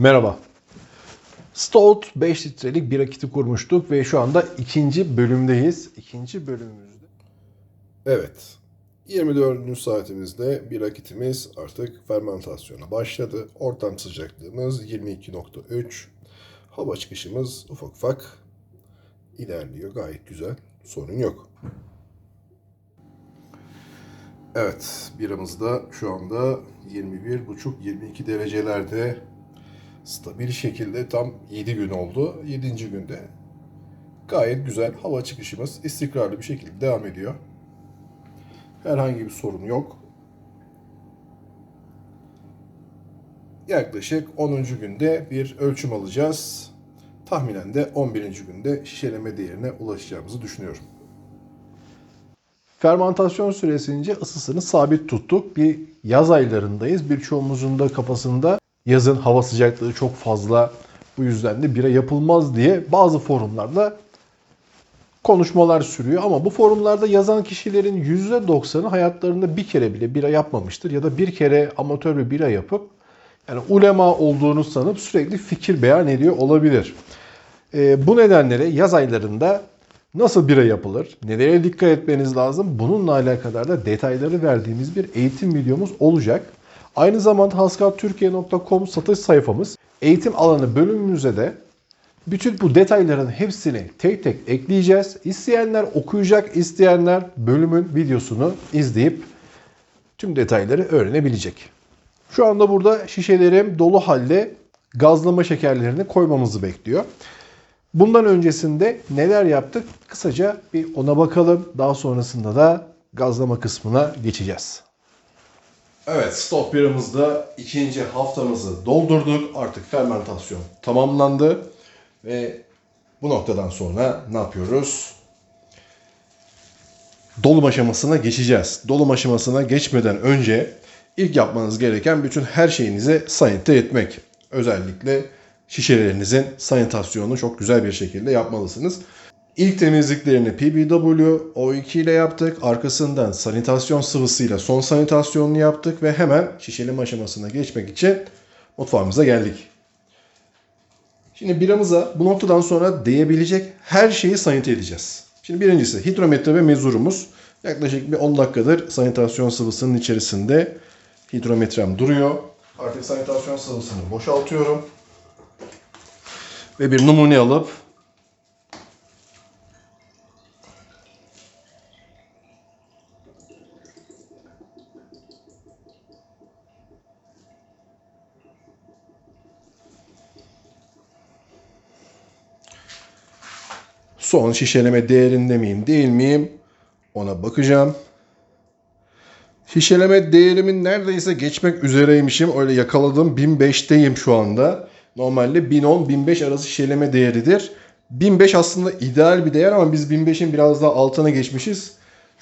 Merhaba. Stout 5 litrelik bir kiti kurmuştuk ve şu anda ikinci bölümdeyiz. İkinci bölümümüzde. Evet. 24. saatimizde bir akitimiz artık fermentasyona başladı. Ortam sıcaklığımız 22.3. Hava çıkışımız ufak ufak ilerliyor. Gayet güzel. Sorun yok. Evet, biramız da şu anda 21.5-22 derecelerde stabil şekilde tam 7 gün oldu. 7. günde gayet güzel hava çıkışımız istikrarlı bir şekilde devam ediyor. Herhangi bir sorun yok. Yaklaşık 10. günde bir ölçüm alacağız. Tahminen de 11. günde şişeleme değerine ulaşacağımızı düşünüyorum. Fermentasyon süresince ısısını sabit tuttuk. Bir yaz aylarındayız. Birçoğumuzun da kafasında yazın hava sıcaklığı çok fazla. Bu yüzden de bira yapılmaz diye bazı forumlarda konuşmalar sürüyor. Ama bu forumlarda yazan kişilerin %90'ı hayatlarında bir kere bile bira yapmamıştır. Ya da bir kere amatör bir bira yapıp yani ulema olduğunu sanıp sürekli fikir beyan ediyor olabilir. Ee, bu nedenle yaz aylarında nasıl bira yapılır, nelere dikkat etmeniz lazım bununla alakadar da detayları verdiğimiz bir eğitim videomuz olacak. Aynı zamanda haskattürkiye.com satış sayfamız eğitim alanı bölümümüze de bütün bu detayların hepsini tek tek ekleyeceğiz. İsteyenler okuyacak, isteyenler bölümün videosunu izleyip tüm detayları öğrenebilecek. Şu anda burada şişelerim dolu halde gazlama şekerlerini koymamızı bekliyor. Bundan öncesinde neler yaptık? Kısaca bir ona bakalım. Daha sonrasında da gazlama kısmına geçeceğiz. Evet, stop biramızda ikinci haftamızı doldurduk. Artık fermentasyon tamamlandı. Ve bu noktadan sonra ne yapıyoruz? Dolum aşamasına geçeceğiz. Dolum aşamasına geçmeden önce ilk yapmanız gereken bütün her şeyinizi sanite etmek. Özellikle şişelerinizin sanitasyonunu çok güzel bir şekilde yapmalısınız. İlk temizliklerini PBW O2 ile yaptık. Arkasından sanitasyon sıvısıyla son sanitasyonunu yaptık ve hemen şişeleme aşamasına geçmek için mutfağımıza geldik. Şimdi biramıza bu noktadan sonra değebilecek her şeyi sanite edeceğiz. Şimdi birincisi hidrometre ve mezurumuz. Yaklaşık bir 10 dakikadır sanitasyon sıvısının içerisinde hidrometrem duruyor. Artık sanitasyon sıvısını boşaltıyorum. Ve bir numune alıp son şişeleme değerinde miyim değil miyim ona bakacağım. Şişeleme değerimin neredeyse geçmek üzereymişim. Öyle yakaladım. 1005'teyim şu anda. Normalde 1010-1005 arası şişeleme değeridir. 1005 aslında ideal bir değer ama biz 1005'in biraz daha altına geçmişiz.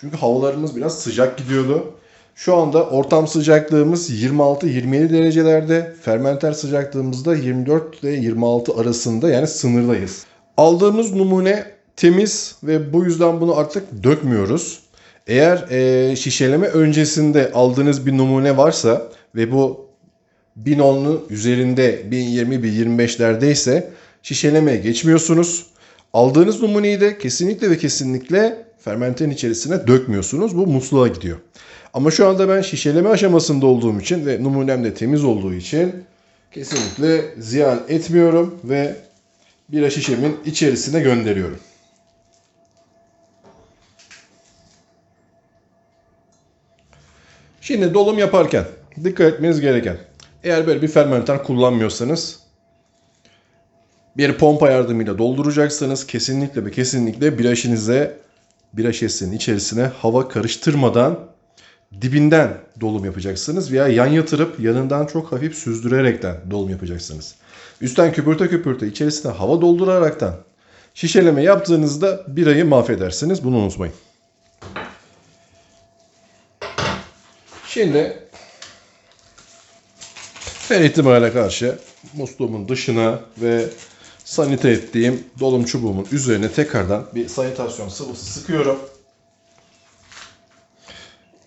Çünkü havalarımız biraz sıcak gidiyordu. Şu anda ortam sıcaklığımız 26-27 derecelerde. Fermenter sıcaklığımızda 24 ile 26 arasında yani sınırdayız. Aldığımız numune temiz ve bu yüzden bunu artık dökmüyoruz. Eğer e, şişeleme öncesinde aldığınız bir numune varsa ve bu 1010'lu üzerinde 1020-1025'lerdeyse şişelemeye geçmiyorsunuz. Aldığınız numuneyi de kesinlikle ve kesinlikle fermenterin içerisine dökmüyorsunuz. Bu musluğa gidiyor. Ama şu anda ben şişeleme aşamasında olduğum için ve numunem de temiz olduğu için kesinlikle ziyan etmiyorum ve bira şişemin içerisine gönderiyorum. Şimdi dolum yaparken dikkat etmeniz gereken eğer böyle bir fermenter kullanmıyorsanız bir pompa yardımıyla dolduracaksınız. Kesinlikle ve kesinlikle bira şişenize bira şişesinin içerisine hava karıştırmadan dibinden dolum yapacaksınız veya yan yatırıp yanından çok hafif süzdürerekten dolum yapacaksınız. Üstten küpürte küpürte içerisine hava dolduraraktan şişeleme yaptığınızda birayı mahvedersiniz. Bunu unutmayın. Şimdi her ihtimale karşı musluğumun dışına ve sanite ettiğim dolum çubuğumun üzerine tekrardan bir sanitasyon sıvısı sıkıyorum.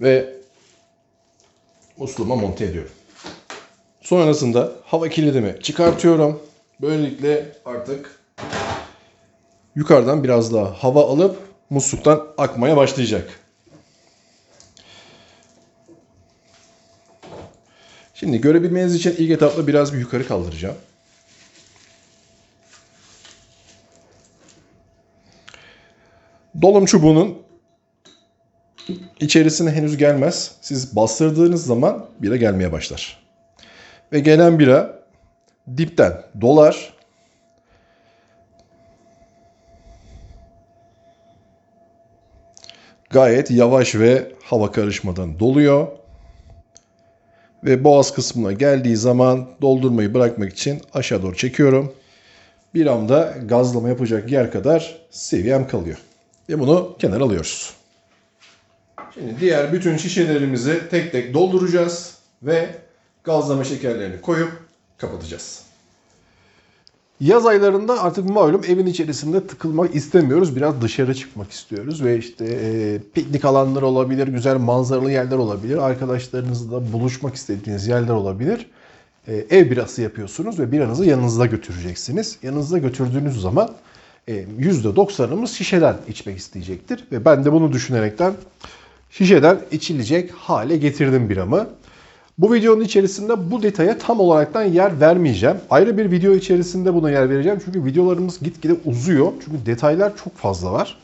Ve musluğuma monte ediyorum. Sonrasında hava kilidimi çıkartıyorum. Böylelikle artık yukarıdan biraz daha hava alıp musluktan akmaya başlayacak. Şimdi görebilmeniz için ilk etapta biraz bir yukarı kaldıracağım. Dolum çubuğunun içerisine henüz gelmez. Siz bastırdığınız zaman bira gelmeye başlar. Ve gelen bira dipten dolar. Gayet yavaş ve hava karışmadan doluyor. Ve boğaz kısmına geldiği zaman doldurmayı bırakmak için aşağı doğru çekiyorum. Bir anda gazlama yapacak yer kadar seviyem kalıyor. Ve bunu kenara alıyoruz. Şimdi diğer bütün şişelerimizi tek tek dolduracağız ve gazlama şekerlerini koyup kapatacağız. Yaz aylarında artık malum evin içerisinde tıkılmak istemiyoruz. Biraz dışarı çıkmak istiyoruz ve işte e, piknik alanları olabilir, güzel manzaralı yerler olabilir. Arkadaşlarınızla buluşmak istediğiniz yerler olabilir. E, ev birası yapıyorsunuz ve biranızı yanınızda götüreceksiniz. Yanınızda götürdüğünüz zaman e, %90'ımız şişeden içmek isteyecektir. Ve ben de bunu düşünerekten şişeden içilecek hale getirdim biramı. Bu videonun içerisinde bu detaya tam olaraktan yer vermeyeceğim. Ayrı bir video içerisinde buna yer vereceğim. Çünkü videolarımız gitgide uzuyor. Çünkü detaylar çok fazla var.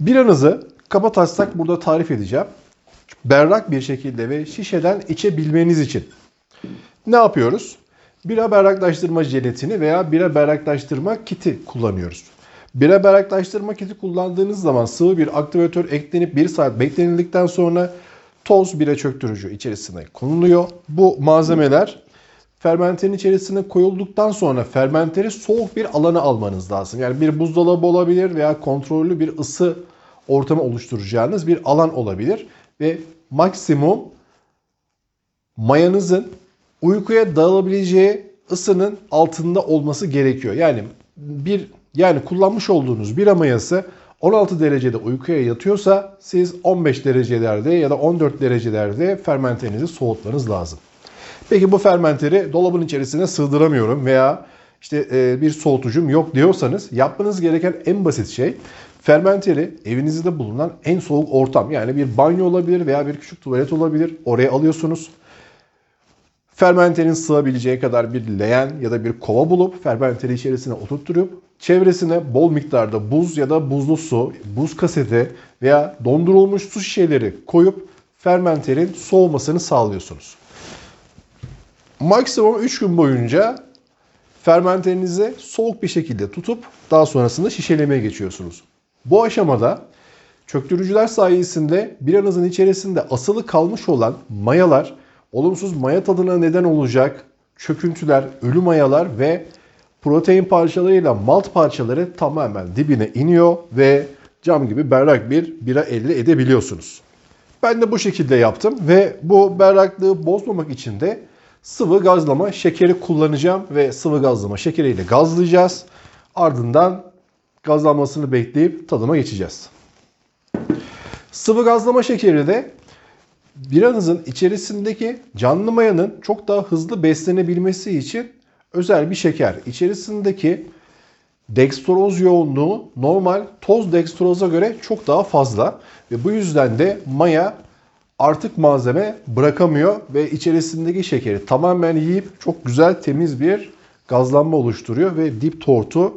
Biranızı kaba taslak burada tarif edeceğim. Berrak bir şekilde ve şişeden içebilmeniz için ne yapıyoruz? Bira berraklaştırma jelatini veya bira berraklaştırma kiti kullanıyoruz. Bira berraklaştırma kiti kullandığınız zaman sıvı bir aktivatör eklenip 1 saat beklenildikten sonra toz bira çöktürücü içerisine konuluyor. Bu malzemeler fermenterin içerisine koyulduktan sonra fermenteri soğuk bir alana almanız lazım. Yani bir buzdolabı olabilir veya kontrollü bir ısı ortamı oluşturacağınız bir alan olabilir. Ve maksimum mayanızın uykuya dağılabileceği ısının altında olması gerekiyor. Yani bir yani kullanmış olduğunuz bir mayası 16 derecede uykuya yatıyorsa siz 15 derecelerde ya da 14 derecelerde fermentenizi soğutmanız lazım. Peki bu fermenteri dolabın içerisine sığdıramıyorum veya işte e, bir soğutucum yok diyorsanız yapmanız gereken en basit şey fermenteri evinizde bulunan en soğuk ortam yani bir banyo olabilir veya bir küçük tuvalet olabilir oraya alıyorsunuz. Fermenterin sığabileceği kadar bir leğen ya da bir kova bulup fermenteri içerisine oturtturup çevresine bol miktarda buz ya da buzlu su, buz kaseti veya dondurulmuş su şişeleri koyup fermenterin soğumasını sağlıyorsunuz. Maksimum 3 gün boyunca fermenterinizi soğuk bir şekilde tutup daha sonrasında şişelemeye geçiyorsunuz. Bu aşamada çöktürücüler sayesinde biranızın içerisinde asılı kalmış olan mayalar olumsuz maya tadına neden olacak çöküntüler, ölü mayalar ve protein parçalarıyla malt parçaları tamamen dibine iniyor ve cam gibi berrak bir bira elde edebiliyorsunuz. Ben de bu şekilde yaptım ve bu berraklığı bozmamak için de sıvı gazlama şekeri kullanacağım ve sıvı gazlama şekeriyle gazlayacağız. Ardından gazlanmasını bekleyip tadıma geçeceğiz. Sıvı gazlama şekeri de biranızın içerisindeki canlı mayanın çok daha hızlı beslenebilmesi için özel bir şeker. İçerisindeki dextroz yoğunluğu normal toz dextroza göre çok daha fazla ve bu yüzden de maya artık malzeme bırakamıyor ve içerisindeki şekeri tamamen yiyip çok güzel temiz bir gazlanma oluşturuyor ve dip tortu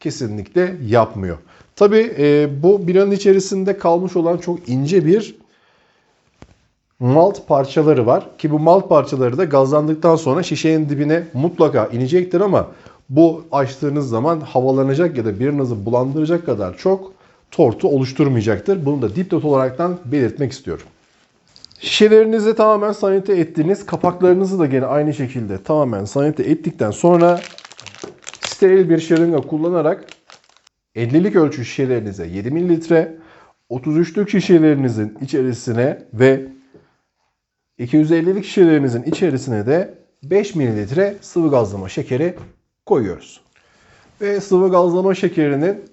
kesinlikle yapmıyor. Tabi e, bu biranın içerisinde kalmış olan çok ince bir malt parçaları var. Ki bu malt parçaları da gazlandıktan sonra şişenin dibine mutlaka inecektir ama bu açtığınız zaman havalanacak ya da biranızı bulandıracak kadar çok tortu oluşturmayacaktır. Bunu da dipnot olaraktan belirtmek istiyorum. Şişelerinizi tamamen sanite ettiniz. Kapaklarınızı da gene aynı şekilde tamamen sanite ettikten sonra steril bir şırınga kullanarak 50'lik ölçü şişelerinize 7 mililitre, 33'lük şişelerinizin içerisine ve 250'lik şişelerinizin içerisine de 5 mililitre sıvı gazlama şekeri koyuyoruz. Ve sıvı gazlama şekerinin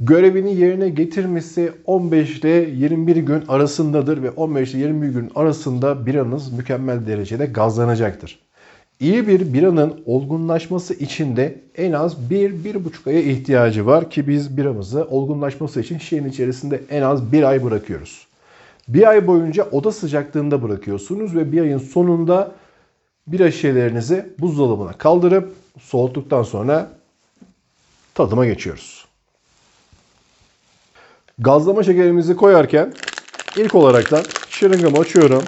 görevini yerine getirmesi 15 ile 21 gün arasındadır ve 15 ile 21 gün arasında biranız mükemmel derecede gazlanacaktır. İyi bir biranın olgunlaşması için de en az 1-1,5 aya ihtiyacı var ki biz biramızı olgunlaşması için şişenin içerisinde en az 1 ay bırakıyoruz. Bir ay boyunca oda sıcaklığında bırakıyorsunuz ve bir ayın sonunda bira şişelerinizi buzdolabına kaldırıp soğuttuktan sonra tadıma geçiyoruz. Gazlama şekerimizi koyarken ilk olaraktan şırıngamı açıyorum.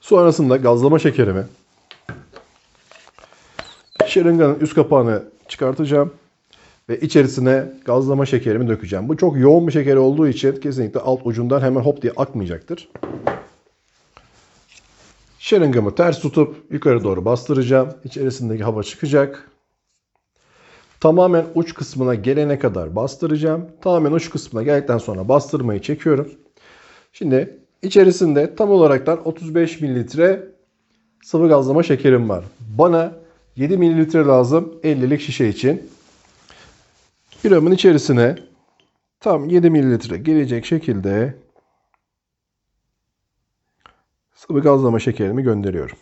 Sonrasında gazlama şekerimi şırınganın üst kapağını çıkartacağım ve içerisine gazlama şekerimi dökeceğim. Bu çok yoğun bir şeker olduğu için kesinlikle alt ucundan hemen hop diye akmayacaktır. Şırıngamı ters tutup yukarı doğru bastıracağım. İçerisindeki hava çıkacak. Tamamen uç kısmına gelene kadar bastıracağım. Tamamen uç kısmına geldikten sonra bastırmayı çekiyorum. Şimdi içerisinde tam olaraktan 35 mililitre sıvı gazlama şekerim var. Bana 7 mililitre lazım 50'lik şişe için. Biramın içerisine tam 7 mililitre gelecek şekilde sıvı gazlama şekerimi gönderiyorum.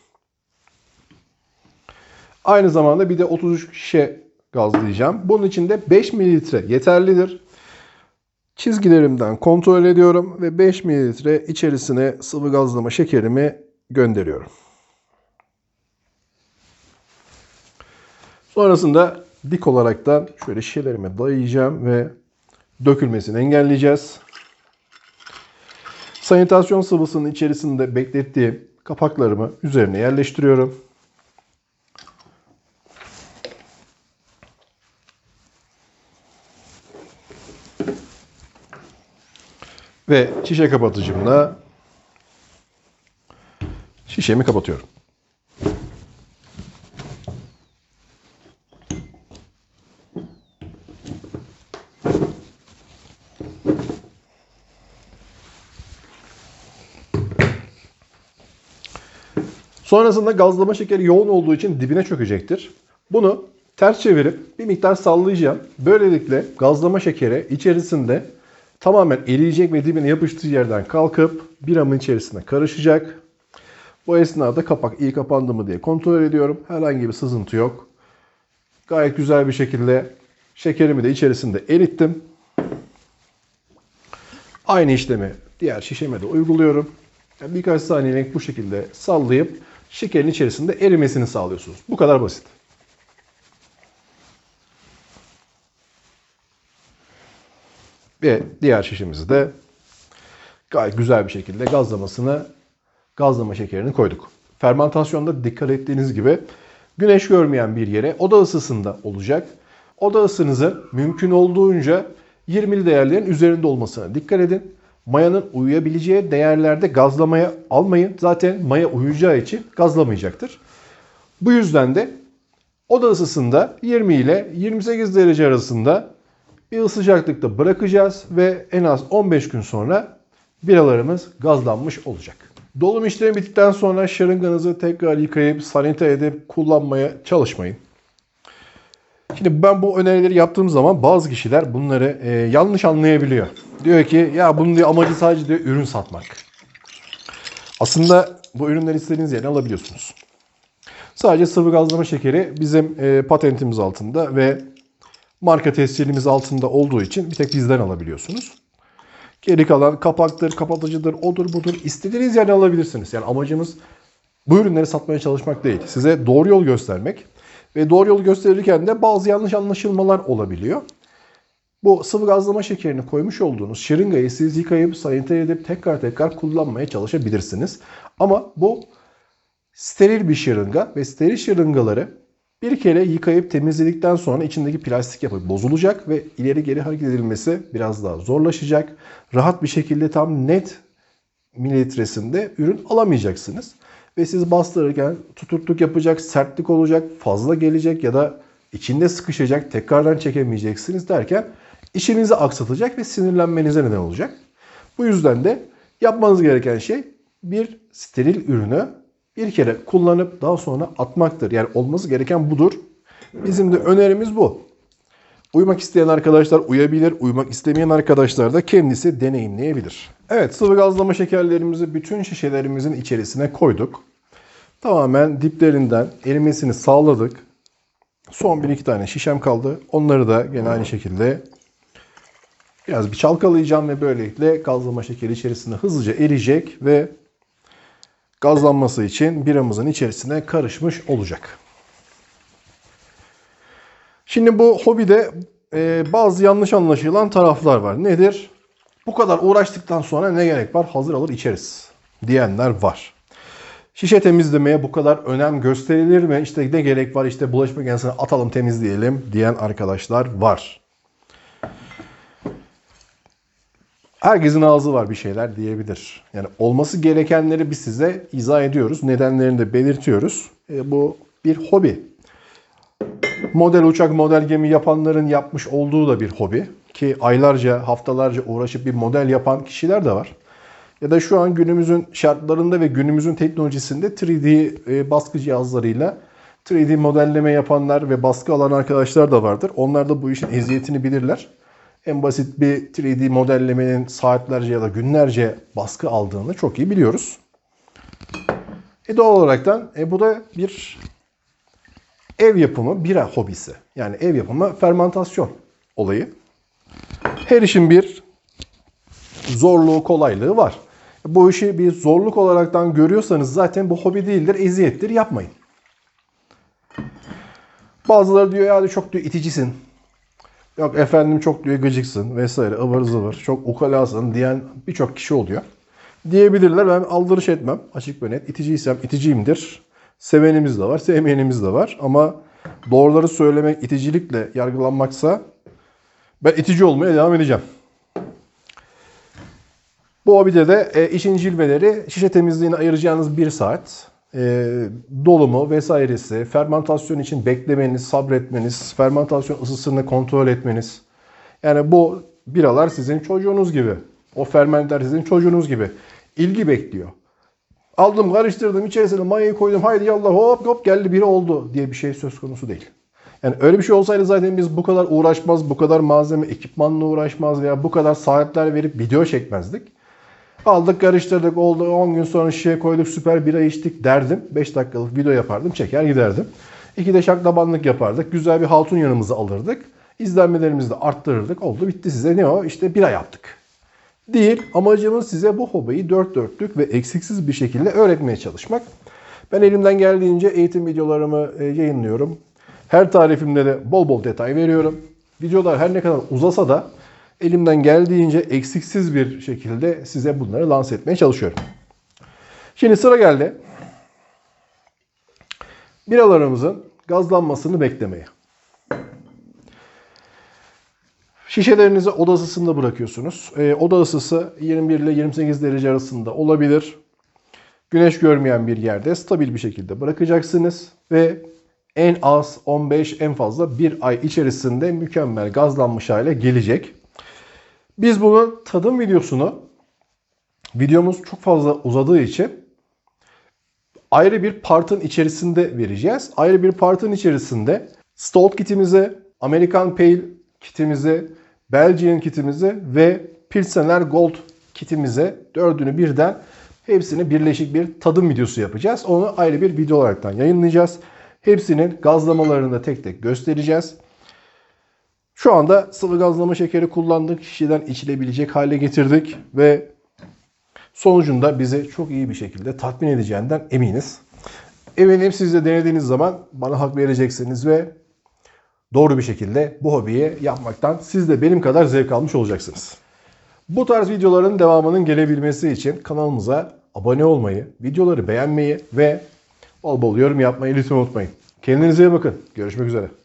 Aynı zamanda bir de 33 şişe gazlayacağım. Bunun için de 5 mililitre yeterlidir. Çizgilerimden kontrol ediyorum ve 5 mililitre içerisine sıvı gazlama şekerimi gönderiyorum. Sonrasında dik olaraktan şöyle şişelerime dayayacağım ve dökülmesini engelleyeceğiz. Sanitasyon sıvısının içerisinde beklettiğim kapaklarımı üzerine yerleştiriyorum. Ve şişe kapatıcımla şişemi kapatıyorum. Sonrasında gazlama şekeri yoğun olduğu için dibine çökecektir. Bunu ters çevirip bir miktar sallayacağım. Böylelikle gazlama şekeri içerisinde tamamen eriyecek ve dibine yapıştığı yerden kalkıp biramın içerisine karışacak. Bu esnada kapak iyi kapandı mı diye kontrol ediyorum. Herhangi bir sızıntı yok. Gayet güzel bir şekilde şekerimi de içerisinde erittim. Aynı işlemi diğer şişeme de uyguluyorum. Birkaç saniyelik bu şekilde sallayıp şekerin içerisinde erimesini sağlıyorsunuz. Bu kadar basit. Ve diğer şişemizi de gayet güzel bir şekilde gazlamasını, gazlama şekerini koyduk. Fermentasyonda dikkat ettiğiniz gibi güneş görmeyen bir yere oda ısısında olacak. Oda ısınızın mümkün olduğunca 20'li değerlerin üzerinde olmasına dikkat edin. Mayanın uyuyabileceği değerlerde gazlamaya almayın. Zaten maya uyuyacağı için gazlamayacaktır. Bu yüzden de oda ısısında 20 ile 28 derece arasında bir ısıcaklıkta bırakacağız ve en az 15 gün sonra biralarımız gazlanmış olacak. Dolum işlemi bittikten sonra şırınganızı tekrar yıkayıp sanite edip kullanmaya çalışmayın. Şimdi ben bu önerileri yaptığım zaman bazı kişiler bunları e, yanlış anlayabiliyor. Diyor ki ya bunun diyor amacı sadece diyor ürün satmak. Aslında bu ürünleri istediğiniz yerden alabiliyorsunuz. Sadece sıvı gazlama şekeri bizim e, patentimiz altında ve marka tescilimiz altında olduğu için bir tek bizden alabiliyorsunuz. Geri kalan kapaktır, kapatıcıdır, odur budur istediğiniz yerden alabilirsiniz. Yani amacımız bu ürünleri satmaya çalışmak değil. Size doğru yol göstermek. Ve doğru yolu gösterirken de bazı yanlış anlaşılmalar olabiliyor. Bu sıvı gazlama şekerini koymuş olduğunuz şırıngayı siz yıkayıp sanite edip tekrar tekrar kullanmaya çalışabilirsiniz. Ama bu steril bir şırınga ve steril şırıngaları bir kere yıkayıp temizledikten sonra içindeki plastik yapı bozulacak ve ileri geri hareket edilmesi biraz daha zorlaşacak. Rahat bir şekilde tam net mililitresinde ürün alamayacaksınız. Ve siz bastırırken tutukluk yapacak, sertlik olacak, fazla gelecek ya da içinde sıkışacak, tekrardan çekemeyeceksiniz derken işinizi aksatacak ve sinirlenmenize neden olacak. Bu yüzden de yapmanız gereken şey bir steril ürünü bir kere kullanıp daha sonra atmaktır. Yani olması gereken budur. Bizim de önerimiz bu. Uyumak isteyen arkadaşlar uyabilir, uyumak istemeyen arkadaşlar da kendisi deneyimleyebilir. Evet, sıvı gazlama şekerlerimizi bütün şişelerimizin içerisine koyduk. Tamamen diplerinden erimesini sağladık. Son bir iki tane şişem kaldı. Onları da gene aynı şekilde biraz bir çalkalayacağım ve böylelikle gazlama şekeri içerisinde hızlıca eriyecek ve gazlanması için biramızın içerisine karışmış olacak. Şimdi bu hobide e, bazı yanlış anlaşılan taraflar var. Nedir? Bu kadar uğraştıktan sonra ne gerek var? Hazır alır içeriz diyenler var. Şişe temizlemeye bu kadar önem gösterilir mi? İşte ne gerek var? İşte bulaşık makinesine atalım temizleyelim diyen arkadaşlar var. Herkesin ağzı var bir şeyler diyebilir. Yani olması gerekenleri biz size izah ediyoruz. Nedenlerini de belirtiyoruz. E, bu bir hobi. Model uçak, model gemi yapanların yapmış olduğu da bir hobi. Ki aylarca, haftalarca uğraşıp bir model yapan kişiler de var. Ya da şu an günümüzün şartlarında ve günümüzün teknolojisinde 3D e, baskı cihazlarıyla 3D modelleme yapanlar ve baskı alan arkadaşlar da vardır. Onlar da bu işin eziyetini bilirler. En basit bir 3D modellemenin saatlerce ya da günlerce baskı aldığını çok iyi biliyoruz. E doğal olaraktan e, bu da bir ev yapımı bira hobisi. Yani ev yapımı fermentasyon olayı. Her işin bir zorluğu, kolaylığı var. Bu işi bir zorluk olaraktan görüyorsanız zaten bu hobi değildir, eziyettir, yapmayın. Bazıları diyor ya çok diyor iticisin. Yok efendim çok diyor gıcıksın vesaire ıvır zıvır çok ukalasın diyen birçok kişi oluyor. Diyebilirler ben aldırış etmem açık ve net. İticiysem iticiyimdir. Sevenimiz de var sevmeyenimiz de var ama doğruları söylemek iticilikle yargılanmaksa ben itici olmaya devam edeceğim. Bu hobide de e, işin cilveleri şişe temizliğine ayıracağınız bir saat, e, dolumu vesairesi, fermentasyon için beklemeniz, sabretmeniz, fermentasyon ısısını kontrol etmeniz. Yani bu biralar sizin çocuğunuz gibi. O fermentler sizin çocuğunuz gibi. İlgi bekliyor. Aldım, karıştırdım, içerisine mayayı koydum, haydi yallah hop hop geldi biri oldu diye bir şey söz konusu değil. Yani öyle bir şey olsaydı zaten biz bu kadar uğraşmaz, bu kadar malzeme, ekipmanla uğraşmaz veya bu kadar saatler verip video çekmezdik. Aldık karıştırdık oldu 10 gün sonra şişeye koyduk süper bira içtik derdim. 5 dakikalık video yapardım çeker giderdim. İki de şaklabanlık yapardık. Güzel bir hatun yanımıza alırdık. İzlenmelerimizi de arttırırdık. Oldu bitti size ne o? İşte bira yaptık. Değil. Amacımız size bu hobiyi dört dörtlük ve eksiksiz bir şekilde öğretmeye çalışmak. Ben elimden geldiğince eğitim videolarımı e, yayınlıyorum. Her tarifimde de bol bol detay veriyorum. Videolar her ne kadar uzasa da elimden geldiğince eksiksiz bir şekilde size bunları lanse etmeye çalışıyorum. Şimdi sıra geldi. Biralarımızın gazlanmasını beklemeye. Şişelerinizi oda ısısında bırakıyorsunuz. Ee, oda ısısı 21 ile 28 derece arasında olabilir. Güneş görmeyen bir yerde stabil bir şekilde bırakacaksınız ve en az 15 en fazla bir ay içerisinde mükemmel gazlanmış hale gelecek. Biz bunun tadım videosunu videomuz çok fazla uzadığı için ayrı bir partın içerisinde vereceğiz. Ayrı bir partın içerisinde Stout kitimizi, American Pale kitimizi, Belgian kitimizi ve Pilsener Gold kitimize dördünü birden hepsini birleşik bir tadım videosu yapacağız. Onu ayrı bir video olaraktan yayınlayacağız. Hepsinin gazlamalarını da tek tek göstereceğiz. Şu anda sıvı gazlama şekeri kullandık. Şişeden içilebilecek hale getirdik ve sonucunda bizi çok iyi bir şekilde tatmin edeceğinden eminiz. Eminim siz de denediğiniz zaman bana hak vereceksiniz ve doğru bir şekilde bu hobiyi yapmaktan siz de benim kadar zevk almış olacaksınız. Bu tarz videoların devamının gelebilmesi için kanalımıza abone olmayı, videoları beğenmeyi ve bol bol yorum yapmayı lütfen unutmayın. Kendinize iyi bakın. Görüşmek üzere.